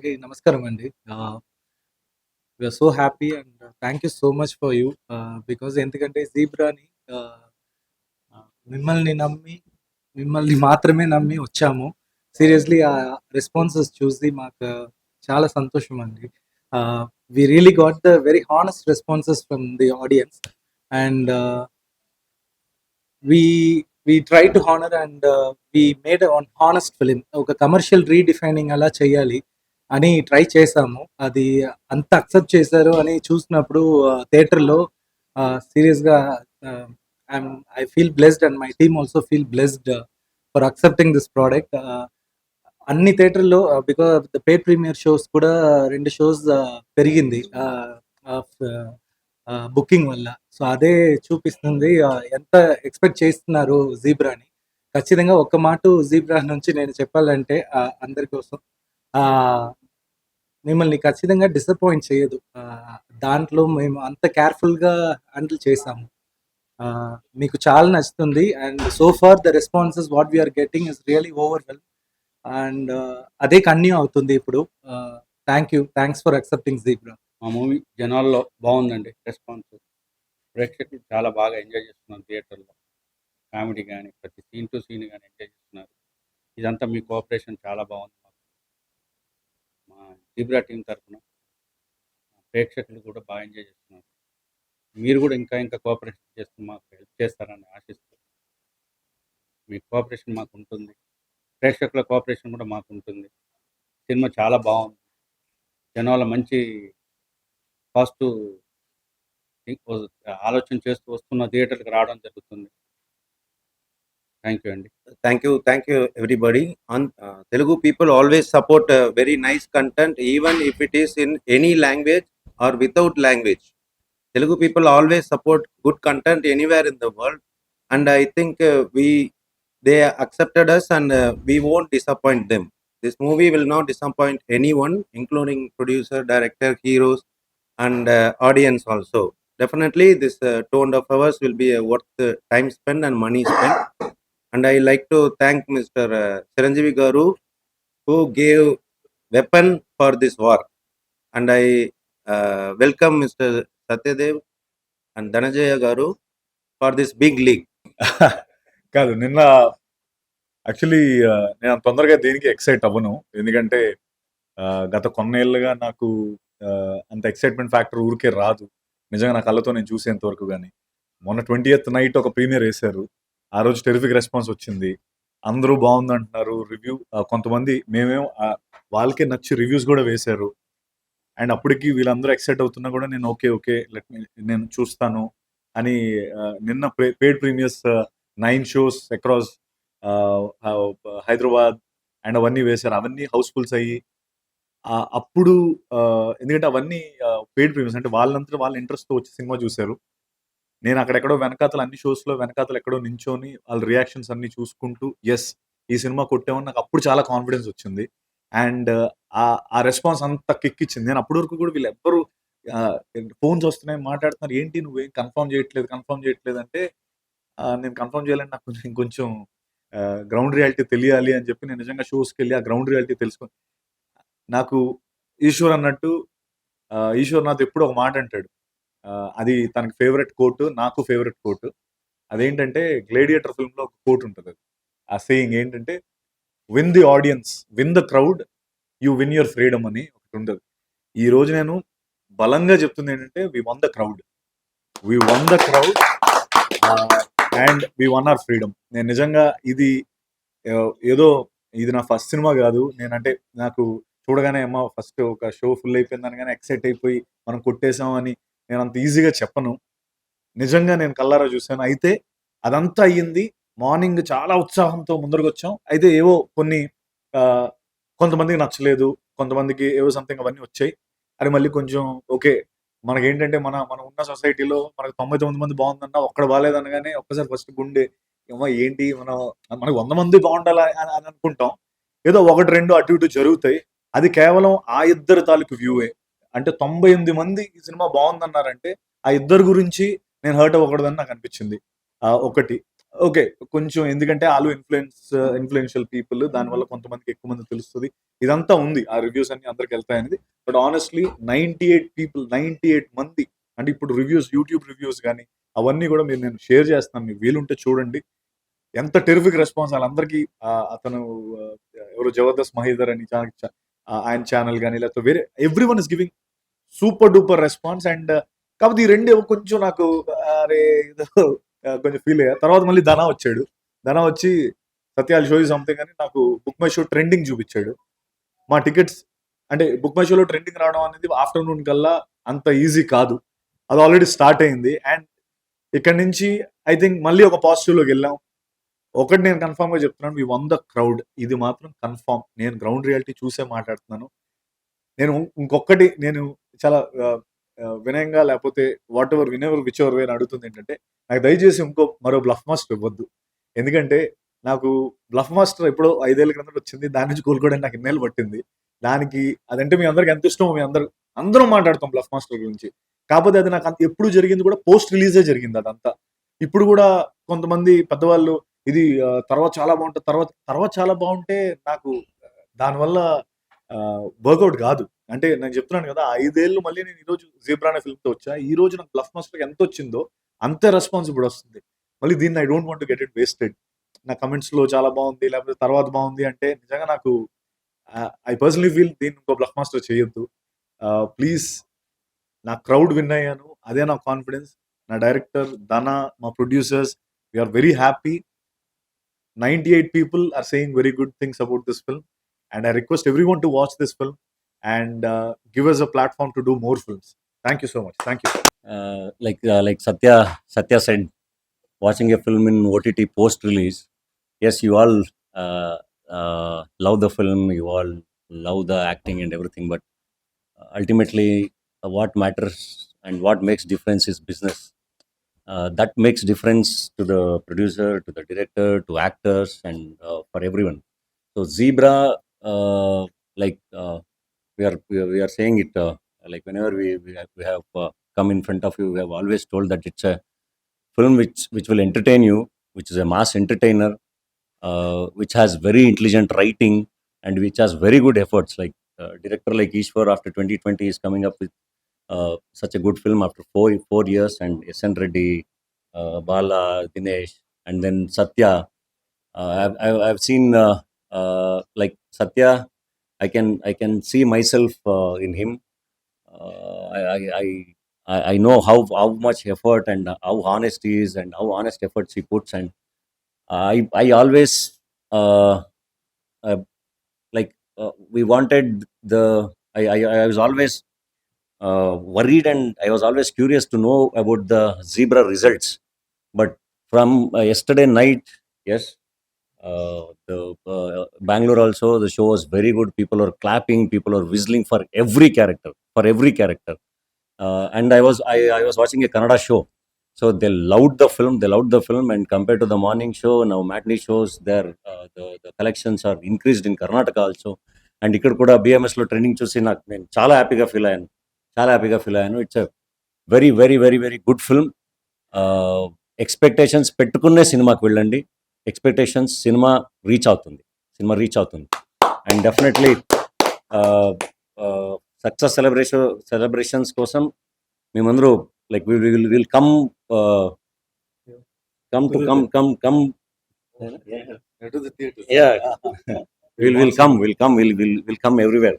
అందరికి నమస్కారం అండి we are so happy and thank you so much for you because ఎందుకంటే జీబ్రాని మిమ్మల్ని నమ్మి మిమ్మల్ని మాత్రమే నమ్మి వచ్చాము సీరియస్లీ ఆ రెస్పాన్సెస్ చూసి మాకు చాలా సంతోషం అండి we really got the very honest responses from the audience and we we try to honour and we made an honest film ఒక కమర్షియల్ రీడిఫైనింగ్ అలా చేయాలి అని ట్రై చేశాము అది అంత అక్సెప్ట్ చేశారు అని చూసినప్పుడు థియేటర్లో సీరియస్గా I feel blessed and my team also feel blessed for accepting this product అన్ని థియేటర్లో because the pay premier shows కూడా రెండు షోస్ పెరిగింది బుకింగ్ వల్ల సో అదే చూపిస్తుంది ఎంత ఎక్స్పెక్ట్ చేస్తున్నారు జీబ్రాని ఖచ్చితంగా ఒక్క మాట జీబ్రా నుంచి నేను చెప్పాలంటే అందరి కోసం మిమ్మల్ని ఖచ్చితంగా డిసప్పాయింట్ చేయదు దాంట్లో మేము అంత కేర్ఫుల్గా హ్యాండిల్ చేసాము మీకు చాలా నచ్చుతుంది and so far the responses what we're getting is really well and అదే కన్యూ అవుతుంది ఇప్పుడు thank you thanks for accepting Zebra మా మూవీ జనాల్లో బాగుందండి రెస్పాన్స్ ప్రేక్షకులు చాలా బాగా ఎంజాయ్ చేస్తున్నారు థియేటర్లో కామెడీ కానీ ప్రతి సీన్ టు సీన్ కానీ ఎంజాయ్ చేస్తున్నారు ఇదంతా మీ కోఆపరేషన్ చాలా బాగుంది జీబ్రా టీం తరఫున ప్రేక్షకులు కూడా బాగా ఎంజాయ్ చేస్తున్నారు మీరు కూడా ఇంకా ఇంకా కోఆపరేషన్ చేస్తూ మాకు హెల్ప్ చేస్తారని ఆశిస్తూ మీ కోఆపరేషన్ మాకు ఉంటుంది ప్రేక్షకుల కోఆపరేషన్ కూడా మాకు ఉంటుంది సినిమా చాలా బాగుంది జనాల మంచి పాజిటివ్ ఆలోచన చేస్తూ వస్తున్న థియేటర్లకు రావడం జరుగుతుంది థాంక్ యూ అండి. Thank you, thank you, everybody. On uh, Telugu people always support uh, very nice content, even if it is in any language or without language. Telugu people always support good content anywhere in the world, and I think uh, we they accepted us, and uh, we won't disappoint them. This movie will not disappoint anyone, including producer, director, heroes, and uh, audience also. Definitely, this uh, two and a half hours will be and I like to thank mister Chiranjeevi గారు who gave weapon for this war and I welcome mister Satyadev and Dhananjaya garu for this big league కాదు నిన్న actually uh, నేను తొందరగా దీనికి excite అవ్వను ఎందుకంటే గత కొన్నేళ్ళుగా నాకు అంత ఎక్సైట్మెంట్ ఫ్యాక్టర్ ఊరికే రాదు నిజంగా నా కళ్ళతో నేను చూసేంత వరకు కానీ మొన్న ట్వంటీ నైట్ ఒక ప్రీమియర్ వేశారు ఆ రోజు టెరిఫిక్ రెస్పాన్స్ వచ్చింది అందరూ బాగుంది అంటున్నారు రివ్యూ కొంతమంది మేమేం వాళ్ళకే నచ్చి రివ్యూస్ కూడా వేశారు అండ్ అప్పటికి వీళ్ళందరూ ఎక్సైట్ అవుతున్నా కూడా నేను ఓకే ఓకే లెట్ నేను చూస్తాను అని నిన్న paid premieres nine shows across Hyderabad and అవన్నీ వేశారు అవన్నీ హౌస్ఫుల్స్ అయ్యి అప్పుడు ఎందుకంటే అవన్నీ పేడ్ ప్రీమియర్స్ అంటే వాళ్ళంతా వాళ్ళ ఇంట్రెస్ట్తో వచ్చి సినిమా చూశారు నేను అక్కడెక్కడో వెనకాతలు అన్ని షోస్లో వెనకాతలు ఎక్కడో నించోని వాళ్ళ రియాక్షన్స్ అన్ని చూసుకుంటూ ఎస్ ఈ సినిమా కొట్టామని నాకు అప్పుడు చాలా కాన్ఫిడెన్స్ వచ్చింది అండ్ uh, ఆ రెస్పాన్స్ అంత కిక్కిచ్చింది నేను అప్పటి వరకు కూడా వీళ్ళెవ్వరూ ఫోన్స్ వస్తున్నాయి మాట్లాడుతున్నారు ఏంటి నువ్వేం కన్ఫర్మ్ చేయట్లేదు కన్ఫర్మ్ చేయట్లేదు అంటే నేను కన్ఫర్మ్ చేయాలని నాకు కొంచెం కొంచెం గ్రౌండ్ రియాలిటీ తెలియాలి అని చెప్పి నేను నిజంగా షోస్కి వెళ్ళి ఆ గ్రౌండ్ రియాలిటీ తెలుసుకుని నాకు ఈశ్వర్ అన్నట్టు ఈశ్వర్ నాతో ఎప్పుడు ఒక మాట అంటాడు అది తనకి ఫేవరెట్ కోర్టు నాకు ఫేవరెట్ కోర్టు అదేంటంటే గ్లేడియేటర్ ఫిల్మ్లో ఒక కోర్ట్ ఉంటుంది అది ఆ సేయింగ్ ఏంటంటే win the audience win the crowd you win your freedom అని ఒకటి ఉండదు ఈ రోజు నేను బలంగా చెప్తుంది ఏంటంటే we won the crowd we won the crowd and we won our freedom నేను నిజంగా ఇది ఏదో ఇది నా ఫస్ట్ సినిమా కాదు నేనంటే నాకు చూడగానే అమ్మ ఫస్ట్ ఒక షో ఫుల్ అయిపోయిందని కానీ ఎక్సైట్ అయిపోయి మనం కొట్టేసామని నేను అంత ఈజీగా చెప్పను నిజంగా నేను కల్లారా చూశాను అయితే అదంతా అయ్యింది మార్నింగ్ చాలా ఉత్సాహంతో ముందరకు వచ్చాం అయితే ఏవో కొన్ని కొంతమందికి నచ్చలేదు కొంతమందికి ఏవో సంథింగ్ అవన్నీ వచ్చాయి అది మళ్ళీ కొంచెం ఓకే మనకేంటంటే మన మనం ఉన్న సొసైటీలో మనకు తొంభై తొమ్మిది మంది బాగుందన్నా ఒక్కడ బాగాలేదనగానే ఒక్కసారి ఫస్ట్ గుండె ఏమో ఏంటి మనం మనకు వంద మంది బాగుండాలి అని అనుకుంటాం ఏదో ఒకటి రెండు అటు ఇటు జరుగుతాయి అది కేవలం ఆ ఇద్దరు తాలూకు వ్యూవే అంటే తొంభై ఎనిమిది మంది ఈ సినిమా బాగుందన్నారంటే ఆ ఇద్దరు గురించి నేను హర్ట్ అవ్వకూడదని నాకు అనిపించింది ఒకటి ఓకే కొంచెం ఎందుకంటే ఆలు ఇన్ఫ్లుయెన్స్ ఇన్ఫ్లుయెన్షియల్ పీపుల్ దానివల్ల కొంతమందికి ఎక్కువ మంది తెలుస్తుంది ఇదంతా ఉంది ఆ రివ్యూస్ అన్ని అందరికి వెళ్తాయనేది but honestly ninety eight people ninety eight మంది అంటే ఇప్పుడు రివ్యూస్ యూట్యూబ్ రివ్యూస్ కానీ అవన్నీ కూడా మీరు నేను షేర్ చేస్తాను మీకు వీలుంటే చూడండి ఎంత టెరిఫిక్ రెస్పాన్స్ వాళ్ళందరికీ అతను ఎవరు జబర్దస్త్ మహీధర్ అని చాలా ఆయన ఛానల్ కానీ లేకపోతే వేరే every one is giving super duper response and కాబట్టి ఈ రెండు కొంచెం నాకు అరే కొంచెం ఫీల్ అయ్యా తర్వాత మళ్ళీ ధనా వచ్చాడు ధనా వచ్చి సత్యాలు షో సంథింగ్ అని నాకు బుక్ మై షో ట్రెండింగ్ చూపించాడు మా టికెట్స్ అంటే బుక్ మై షోలో ట్రెండింగ్ రావడం అనేది ఆఫ్టర్నూన్ కల్లా అంత ఈజీ కాదు అది ఆల్రెడీ స్టార్ట్ అయింది అండ్ ఇక్కడ నుంచి ఐ థింక్ మళ్ళీ ఒక పాజిటివ్లోకి వెళ్ళాం ఒకటి నేను కన్ఫామ్గా చెప్తున్నాను వి వన్ ద క్రౌడ్ ఇది మాత్రం కన్ఫామ్ నేను గ్రౌండ్ రియాలిటీ చూసే మాట్లాడుతున్నాను నేను ఇంకొకటి నేను చాలా వినయంగా లేకపోతే whatever whenever whichever way అని అడుగుతుంది ఏంటంటే నాకు దయచేసి ఇంకో మరో బ్లఫ్ మాస్టర్ ఇవ్వద్దు ఎందుకంటే నాకు బ్లఫ్ మాస్టర్ ఎప్పుడో ఐదేళ్ళ క్రింద వచ్చింది దాని నుంచి కోలుకోవడానికి నాకు ఇన్నేళ్ళు పట్టింది దానికి అదంటే మీ అందరికి ఎంత ఇష్టమో మీ అందరు అందరం మాట్లాడతాం బ్లఫ్ మాస్టర్ గురించి కాకపోతే అది నాకు ఎప్పుడు జరిగింది కూడా పోస్ట్ రిలీజే జరిగింది అదంతా ఇప్పుడు కూడా కొంతమంది పెద్దవాళ్ళు ఇది తర్వాత చాలా బాగుంటుంది తర్వాత తర్వాత చాలా బాగుంటే నాకు దానివల్ల వర్కౌట్ కాదు అంటే నేను చెప్తున్నాను కదా ఐదేళ్ళు మళ్ళీ నేను ఈరోజు జీబ్రా అనే ఫిల్మ్తో వచ్చా ఈ రోజు నాకు బ్లఫ్ మాస్టర్ ఎంత వచ్చిందో అంతే రెస్పాన్స్ వస్తుంది మళ్ళీ దీన్ని I don't want get it wasted నా కమెంట్స్లో చాలా బాగుంది లేకపోతే తర్వాత బాగుంది అంటే నిజంగా నాకు ఐ పర్సనలీ ఫీల్ దీన్ని ఇంకో బ్లఫ్ మాస్టర్ చేయొద్దు ప్లీజ్ నా క్రౌడ్ విన్ అయ్యాను అదే నా కాన్ఫిడెన్స్ నా డైరెక్టర్ ధన మా producers we are very happy 98 people are saying very good things about this film. And I request everyone to watch this film and uh, give us a platform to do more films. Thank you so much. Thank you. Uh, like uh, like Satya Satya said, watching a film in OTT post release, yes, you all uh, uh, love the film, you all love the acting and everything, but uh, ultimately, uh, what matters and what makes difference is business uh, that makes difference to the producer, to the director, to actors, and uh, for everyone. So zebra, uh, like uh, we are we are, saying it uh, like whenever we we have, we have uh, come in front of you, we have always told that it's a film which which will entertain you, which is a mass entertainer, uh, which has very intelligent writing and which has very good efforts. Like uh, director like Ishwar after 2020 is coming up with uh, such a good film after four four years, and Esan Reddy, uh, Bala, Dinesh, and then Satya. Uh, I've, I've seen like Satya. I can I can see myself in him. I, I I know how how much effort and how honest he is and how honest efforts he puts and I I always uh, uh, like uh, we wanted the I, I I was always uh, worried and I was always curious to know about the zebra results but from uh, yesterday night yes uh, the uh, Bangalore also the show was very good people are clapping people are whistling for every character for every character uh, and I was I, I was watching a Kannada show. So they loved the film. They loved the film, and compared to the morning show, now matinee shows, their uh, the the collections are increased in Karnataka also. And ఇక్కడ కూడా బిఎంఎస్లో trending చూసి నాకు నేను చాలా హ్యాపీగా feel అయ్యాను చాలా హ్యాపీగా ఫీల్ అయ్యాను it's very very very very good film expectations పెట్టుకునే సినిమాకి వెళ్ళండి ఎక్స్పెక్టేషన్స్ సినిమా రీచ్ అవుతుంది సినిమా రీచ్ అవుతుంది and definitely success celebration celebrations కోసం మేమందరూ like we will will come come to come come come will will come will come will will will come everywhere